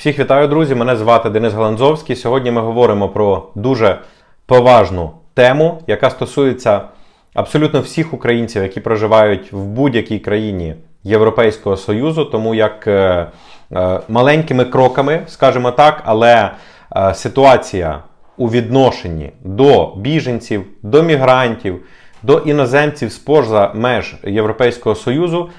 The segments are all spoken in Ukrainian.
Всіх вітаю, друзі! Мене звати Денис Галанзовський. Сьогодні ми говоримо про дуже поважну тему, яка стосується абсолютно всіх українців, які проживають в будь-якій країні Європейського Союзу, тому як е, е, маленькими кроками, скажімо так, але е, ситуація у відношенні до біженців, до мігрантів, до іноземців з-поза меж Європейського Союзу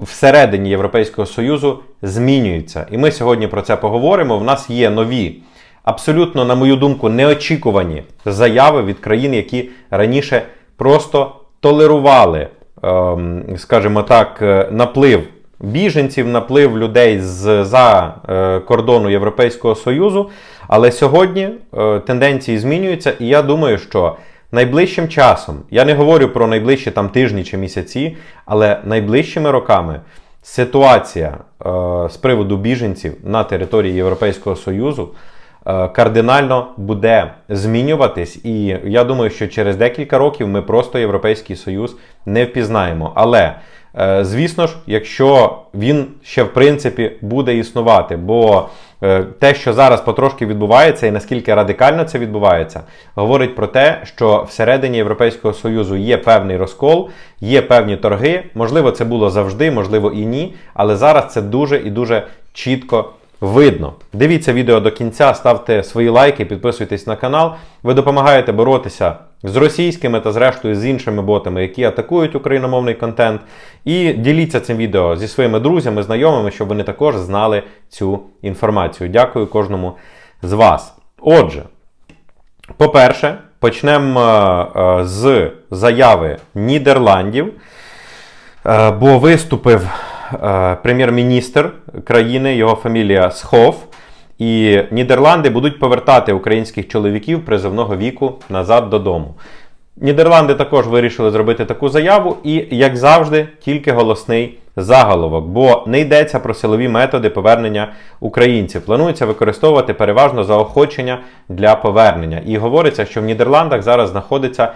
всередині Європейського Союзу змінюється. І ми сьогодні про це поговоримо. В нас є нові, абсолютно, на мою думку, неочікувані заяви від країн, які раніше просто толерували, ем, скажімо так, е, наплив біженців, наплив людей з за е, кордону Європейського Союзу. Але сьогодні е, тенденції змінюються, і я думаю, що найближчим часом, я не говорю про найближчі там тижні чи місяці, але найближчими роками ситуація е, з приводу біженців на території Європейського Союзу е, кардинально буде змінюватись. І я думаю, що через декілька років ми просто Європейський Союз не впізнаємо. Але Е, Звісно ж, якщо він ще в принципі буде існувати, бо те, що зараз потрошки відбувається, і наскільки радикально це відбувається, говорить про те, що всередині Європейського Союзу є певний розкол, є певні торги. Можливо, це було завжди, можливо і ні. Але зараз це дуже і дуже чітко видно. Дивіться відео до кінця, ставте свої лайки, підписуйтесь на канал. Ви допомагаєте боротися з російськими та, зрештою, з іншими ботами, які атакують україномовний контент. І діліться цим відео зі своїми друзями, знайомими, щоб вони також знали цю інформацію. Дякую кожному з вас. Отже, по-перше, почнемо е, з заяви Нідерландів, Е, бо виступив е, прем'єр-міністр країни, його фамілія Схов. І Нідерланди будуть повертати українських чоловіків призовного віку назад додому. Нідерланди також вирішили зробити таку заяву, і, як завжди, тільки голосний заголовок, бо не йдеться про силові методи повернення українців. Планується використовувати переважно заохочення для повернення. І говориться, що в Нідерландах зараз знаходиться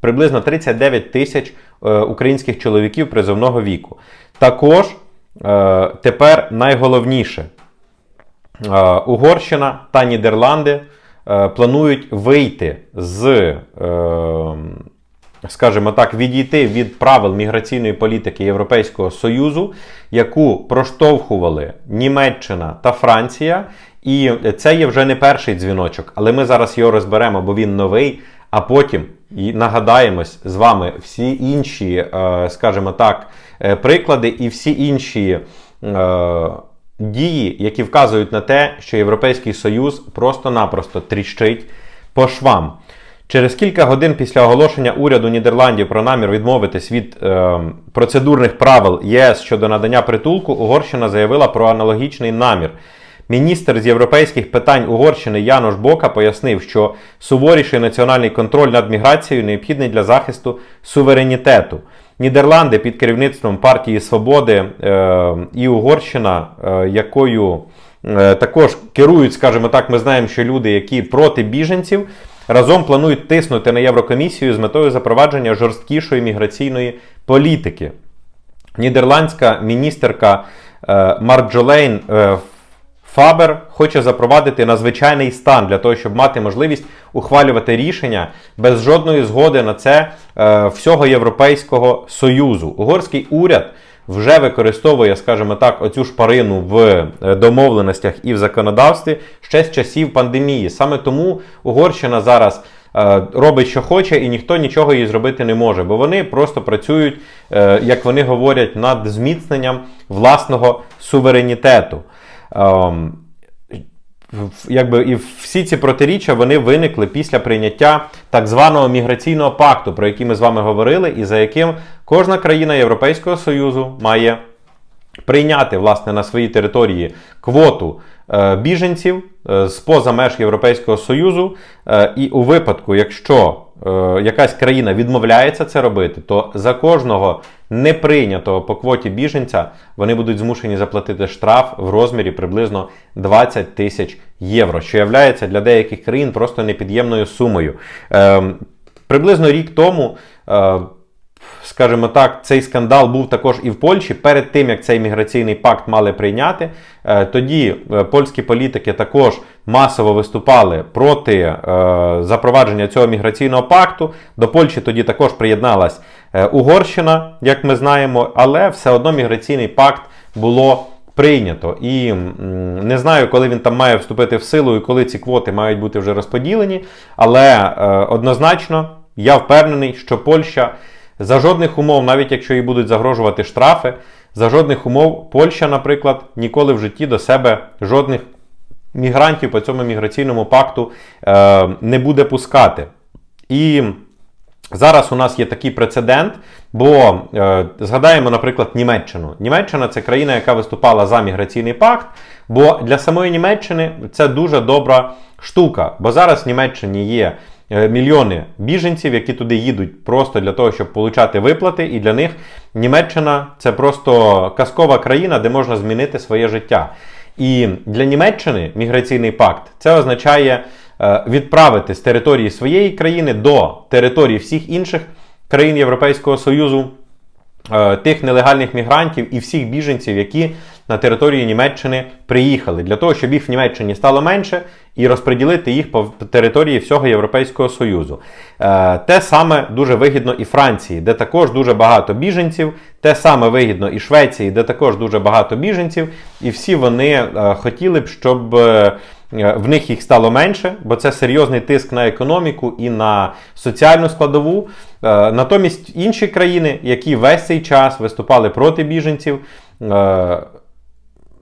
приблизно 39 тисяч е, українських чоловіків призовного віку. Також е, тепер найголовніше. Е, Угорщина та Нідерланди е, планують вийти з, е, скажімо так, відійти від правил міграційної політики Європейського Союзу, яку проштовхували Німеччина та Франція. І це є вже не перший дзвіночок, але ми зараз його розберемо, бо він новий. А потім нагадаємось з вами всі інші, скажімо так, приклади і всі інші дії, які вказують на те, що Європейський Союз просто-напросто тріщить по швам. Через кілька годин після оголошення уряду Нідерландів про намір відмовитись від е, процедурних правил ЄС щодо надання притулку, Угорщина заявила про аналогічний намір. Міністр з європейських питань Угорщини Янош Бока пояснив, що суворіший національний контроль над міграцією необхідний для захисту суверенітету. Нідерланди під керівництвом партії Свободи е, і Угорщина, е, якою е, також керують, скажімо так, ми знаємо, що люди, які проти біженців, разом планують тиснути на Єврокомісію з метою запровадження жорсткішої міграційної політики. Нідерландська міністерка е, Марджолейн е, Фабер хоче запровадити надзвичайний стан для того, щоб мати можливість ухвалювати рішення без жодної згоди на це е, всього Європейського Союзу. Угорський уряд вже використовує, скажімо так, оцю шпарину в е, домовленостях і в законодавстві ще з часів пандемії. Саме тому Угорщина зараз. е, Робить, що хоче, і ніхто нічого їй зробити не може, бо вони просто працюють, е, як вони говорять, над зміцненням власного суверенітету. Ем, якби і всі ці протиріччя вони виникли після прийняття так званого міграційного пакту, про який ми з вами говорили, і за яким кожна країна Європейського Союзу має прийняти власне на своїй території квоту е, біженців е, з поза меж Європейського Союзу. Е, і у випадку, якщо якась країна відмовляється це робити, то за кожного неприйнятого по квоті біженця вони будуть змушені заплатити штраф в розмірі приблизно 20 тисяч євро, що є для деяких країн просто непід'ємною сумою. Е, приблизно рік тому. Скажімо так, цей скандал був також і в Польщі перед тим, як цей міграційний пакт мали прийняти. Е, Тоді е, польські політики також масово виступали проти е, запровадження цього міграційного пакту. До Польщі тоді також приєдналась Угорщина, як ми знаємо, але все одно міграційний пакт було прийнято. І не знаю, коли він там має вступити в силу і коли ці квоти мають бути вже розподілені. Але однозначно я впевнений, що Польща за жодних умов, навіть якщо їй будуть загрожувати штрафи, за жодних умов Польща, наприклад, ніколи в житті до себе жодних мігрантів по цьому міграційному пакту е, не буде пускати. І Зараз у нас є такий прецедент, бо е, згадаємо, наприклад, Німеччину. Німеччина це країна, яка виступала за міграційний пакт. Бо для самої Німеччини це дуже добра штука. Бо зараз в Німеччині є мільйони біженців, які туди їдуть просто для того, щоб получати виплати. І для них Німеччина це просто казкова країна, де можна змінити своє життя. І для Німеччини міграційний пакт це означає е, відправити з території своєї країни до території всіх інших країн Європейського Союзу е, тих нелегальних мігрантів і всіх біженців, які на території Німеччини приїхали, для того, щоб їх в Німеччині стало менше, і розподілити їх по території всього Європейського Союзу. Е, Те саме дуже вигідно і Франції, де також дуже багато біженців. Те саме вигідно і Швеції, де також дуже багато біженців, і всі вони е, хотіли б, щоб. е, в них їх стало менше, бо це серйозний тиск на економіку і на соціальну складову. Натомість інші країни, які весь цей час виступали проти біженців,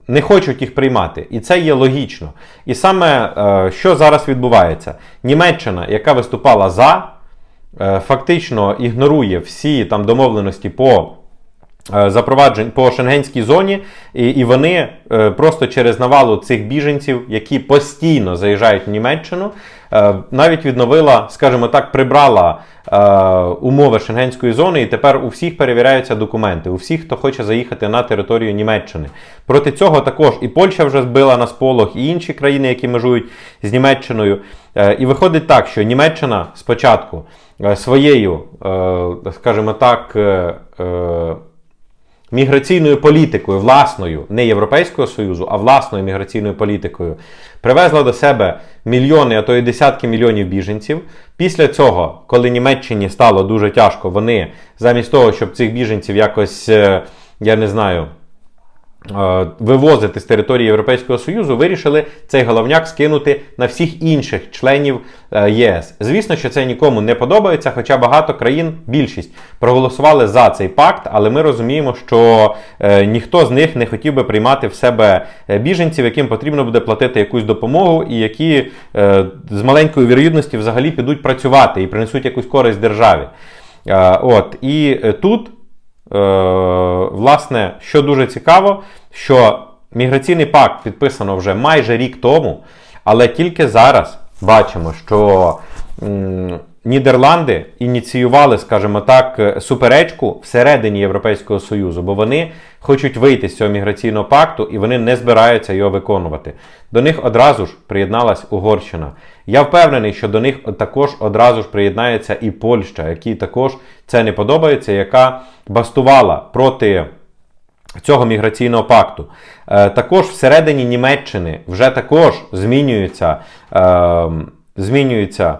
не хочуть їх приймати. І це є логічно. І саме е, що зараз відбувається? Німеччина, яка виступала за, е, фактично ігнорує всі там домовленості по. Е, Запроваджень по шенгенській зоні, і, і вони е, просто через навалу цих біженців, які постійно заїжджають в Німеччину, е, навіть відновила, скажімо так, прибрала е, умови шенгенської зони, і тепер у всіх перевіряються документи, у всіх, хто хоче заїхати на територію Німеччини. Проти цього також і Польща вже збила на сполох, і інші країни, які межують з Німеччиною. Е, і виходить так, що Німеччина спочатку е, своєю, е, скажімо так, е, е, міграційною політикою, власною, не Європейського Союзу, а власною міграційною політикою, привезла до себе мільйони, а то й десятки мільйонів біженців. Після цього, коли Німеччині стало дуже тяжко, вони замість того, щоб цих біженців якось, е, я не знаю, вивозити з території Європейського Союзу, вирішили цей головняк скинути на всіх інших членів е, ЄС. Звісно, що це нікому не подобається, хоча багато країн, більшість, проголосували за цей пакт, але ми розуміємо, що е, ніхто з них не хотів би приймати в себе е, біженців, яким потрібно буде платити якусь допомогу, і які е, з маленькою вірогідністю взагалі підуть працювати і принесуть якусь користь державі. Е, От і е, тут Е, власне, що дуже цікаво, що міграційний пакт підписано вже майже рік тому, але тільки зараз бачимо, що Нідерланди ініціювали, скажімо так, е, суперечку всередині Європейського Союзу, бо вони хочуть вийти з цього міграційного пакту і вони не збираються його виконувати. До них одразу ж приєдналась Угорщина. Я впевнений, що до них також одразу ж приєднається і Польща, якій також це не подобається, яка бастувала проти цього міграційного пакту. Е, також всередині Німеччини вже також змінюються, е, змінюються м,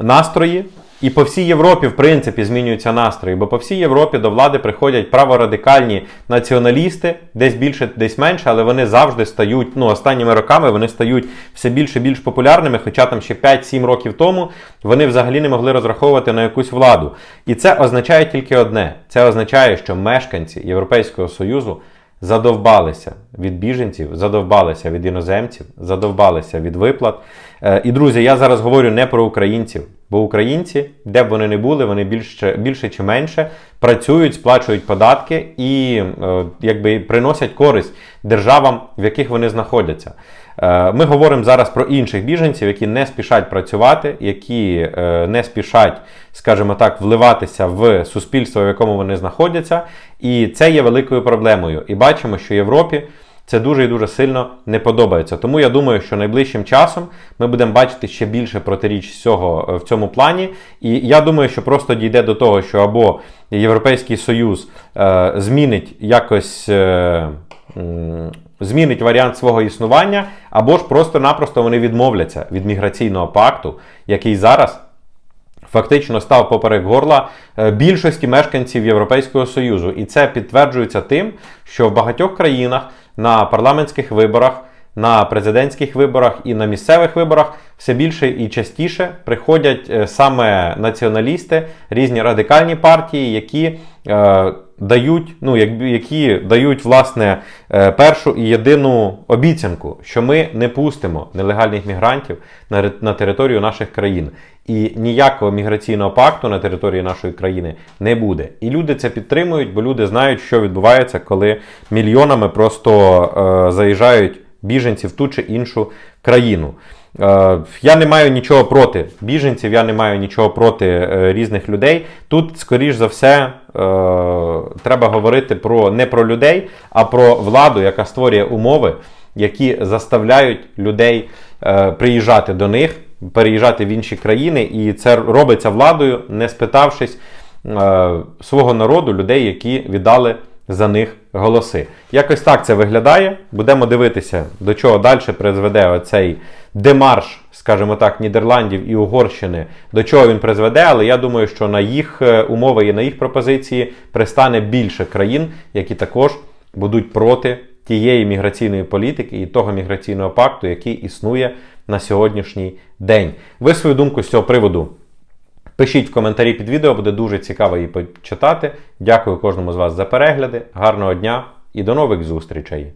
настрої. І по всій Європі, в принципі, змінюються настрої, бо по всій Європі до влади приходять праворадикальні націоналісти, десь більше, десь менше, але вони завжди стають, ну, останніми роками вони стають все більше і більш популярними, хоча там ще 5-7 років тому вони взагалі не могли розраховувати на якусь владу. І це означає тільки одне: це означає, що мешканці Європейського Союзу задовбалися від біженців, задовбалися від іноземців, задовбалися від виплат. Е, І друзі, я зараз говорю не про українців, бо українці, де б вони не були, вони більше, більше чи менше працюють, сплачують податки і е, якби приносять користь державам, в яких вони знаходяться. Е, Ми говоримо зараз про інших біженців, які не спішать працювати, які не спішать, скажімо так, вливатися в суспільство, в якому вони знаходяться. І це є великою проблемою. І бачимо, що в Європі це дуже і дуже сильно не подобається. Тому я думаю, що найближчим часом ми будемо бачити ще більше протиріч всього е, в цьому плані. І я думаю, що просто дійде до того, що або Європейський Союз е, змінить якось. Е, Змінить варіант свого існування, або ж просто-напросто вони відмовляться від міграційного пакту, який зараз фактично став поперек горла е, більшості мешканців Європейського Союзу. І це підтверджується тим, що в багатьох країнах на парламентських виборах, на президентських виборах і на місцевих виборах все більше і частіше приходять е, саме націоналісти, різні радикальні партії, які е, дають, ну, які дають власне е, першу і єдину обіцянку, що ми не пустимо нелегальних мігрантів на, на територію наших країн. І ніякого міграційного пакту на території нашої країни не буде. І люди це підтримують, бо люди знають, що відбувається, коли мільйонами просто е, заїжджають біженці в ту чи іншу країну. Е, Я не маю нічого проти біженців, я не маю нічого проти е, різних людей. Тут, скоріш за все, е, треба говорити про не про людей, а про владу, яка створює умови, які заставляють людей приїжджати до них, переїжджати в інші країни, і це робиться владою, не спитавшись свого народу, людей, які віддали за них голоси. Якось так це виглядає. Будемо дивитися, до чого далі призведе оцей демарш, скажімо так, Нідерландів і Угорщини, до чого він призведе, але я думаю, що на їх е, умови і на їх пропозиції пристане більше країн, які також будуть проти тієї міграційної політики і того міграційного пакту, який існує на сьогоднішній день. Ви свою думку з цього приводу Пишіть в коментарі під відео, буде дуже цікаво її почитати. Дякую кожному з вас за перегляди. Гарного дня і до нових зустрічей!